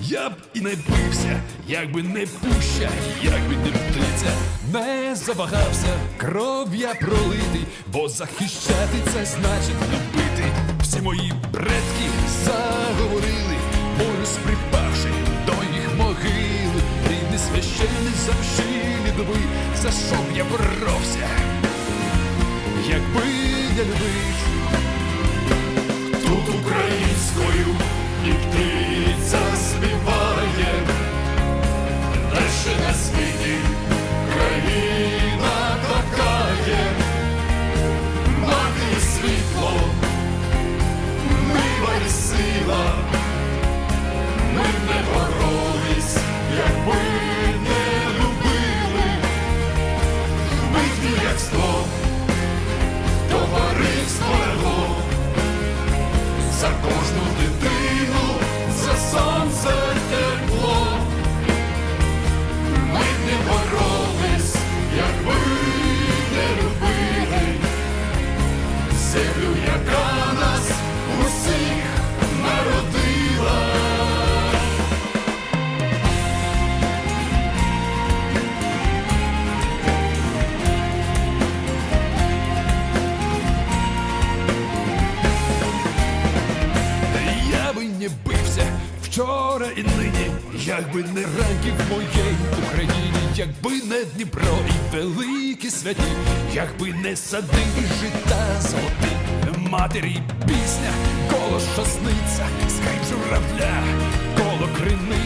Я б і не бився, якби не пуща, якби не птиця, не завагався, кров я пролитий, бо захищати це значить любити. Всі мої предки заговорили, морис припавши до їх могили, рідний священний замшилі дуби, за що б я боровся, якби не любив. Тут українською сто, товариство легло за кожну дитину, за сонце тепло. Ми не боролись, якби не любили землю, яка вчора і нині, якби не ранки в моєї Україні, якби не Дніпро і великі святі, якби не сади і жита золоти, матері пісня, коло шосниця, скрип журавля, коло криниці,